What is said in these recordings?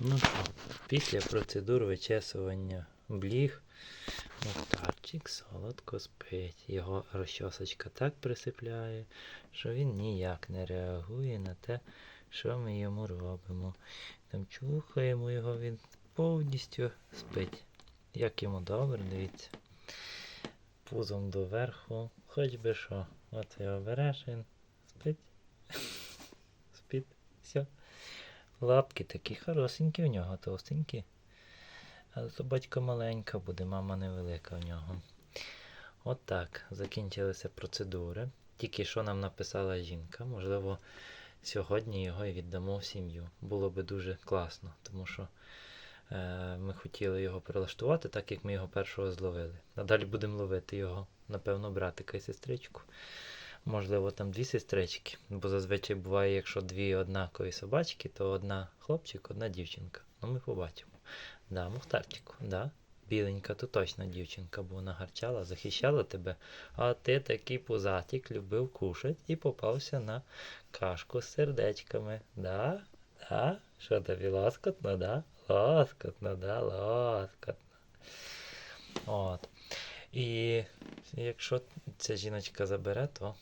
Ну що, після процедур вичесування бліг Мухтарчик солодко спить. Його розчосочка так присипляє, що він ніяк не реагує на те, що ми йому робимо. Там чухаємо його, він повністю спить. Як йому добре, дивіться. Пузом доверху, хоч би що. От його береш, він спить. Спить. Все. Лапки такі хорошенькі в нього, товстенькі. Але собачка маленька буде, мама невелика в нього. От так, закінчилися процедури. Тільки що нам написала жінка. Можливо, сьогодні його і віддамо в сім'ю. Було би дуже класно, тому що е, ми хотіли його прилаштувати, так як ми його першого зловили. Надалі будемо ловити його, напевно, братика і сестричку. Можливо, там дві сестрички, бо зазвичай буває, якщо дві однакові собачки, то одна хлопчик, одна дівчинка. Ну, ми побачимо. Да, Мухтарчику, да. Біленька, то точно дівчинка, бо вона гарчала, захищала тебе. А ти такий пузатик любив кушать і попався на кашку з сердечками. Да? Да? Що тобі лоскотно, да? Лоскотно, да, лоскотно. От. І якщо ця жіночка забере, то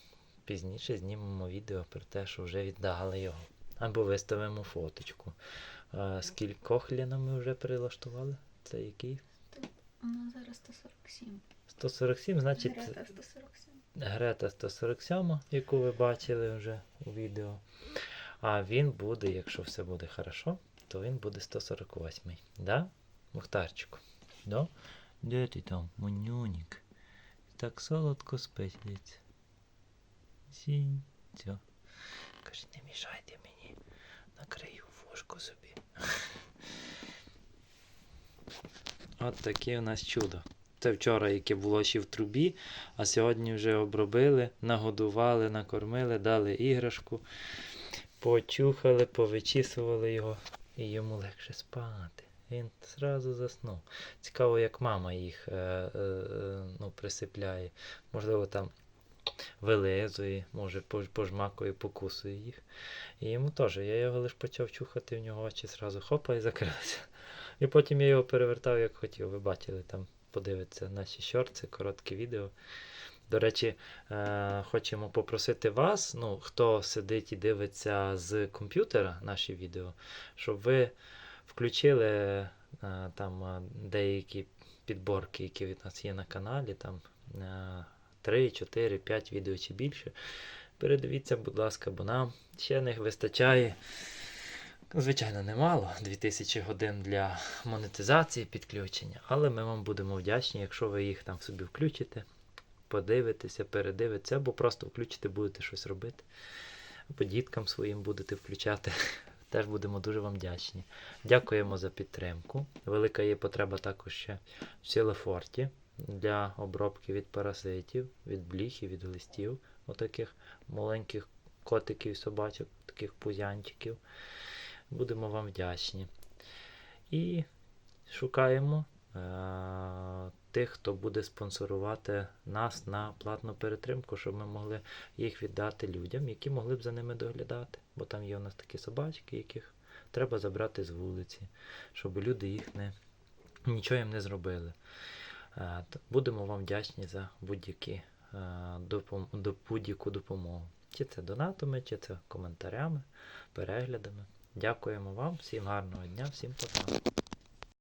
пізніше знімемо відео про те, що вже віддали його. Або виставимо фоточку. А, скількох Ліна ми вже прилаштували? Це який? Ну, зараз 147. 147, значить Грета 147. Грета 147, яку ви бачили вже у відео. А він буде, якщо все буде хорошо, то він буде 148. Да? Мухтарчику. Да? Де ти там, манюнік? Так солодко спить, дивіться. Каже, не мішайте мені. Накрию вушко собі. От таке у нас чудо. Це вчора, яке було ще в трубі, а сьогодні вже обробили, нагодували, накормили, дали іграшку, почухали, повичісували його, і йому легше спати. Він зразу заснув. Цікаво, як мама їх е, е, е, ну, присипляє. Можливо, там вилизує, може, пож- пожмакує, покусує їх. І йому теж. Я його лише почав чухати, в нього очі зразу хопа і закрилися. І потім я його перевертав, як хотів. Ви бачили там, подивитися наші шорти, коротке відео. До речі, е, хочемо попросити вас, ну, хто сидить і дивиться з комп'ютера наші відео, щоб ви включили е, там е, деякі підборки, які від нас є на каналі, там е, 3, 4, 5 відео чи більше. Передивіться, будь ласка, бо нам ще не вистачає. Звичайно, немало 2000 годин для монетизації підключення, але ми вам будемо вдячні, якщо ви їх там собі включите, подивитеся, передивитеся, або просто включите, будете щось робити, або діткам своїм будете включати. Теж будемо дуже вам вдячні. Дякуємо за підтримку. Велика є потреба також ще в Сілефорті для обробки від параситів, від бліхів, від глистів, отаких маленьких котиків собачок, таких пузянчиків. Будемо вам вдячні. І шукаємо е- тих, хто буде спонсорувати нас на платну перетримку, щоб ми могли їх віддати людям, які могли б за ними доглядати. Бо там є у нас такі собачки, яких треба забрати з вулиці, щоб люди їх не нічого їм не зробили. Е, Будемо вам вдячні за будь-які е, будь-яку допомогу. Чи це донатами, чи це коментарями, переглядами. Дякуємо вам, всім гарного дня, всім пока.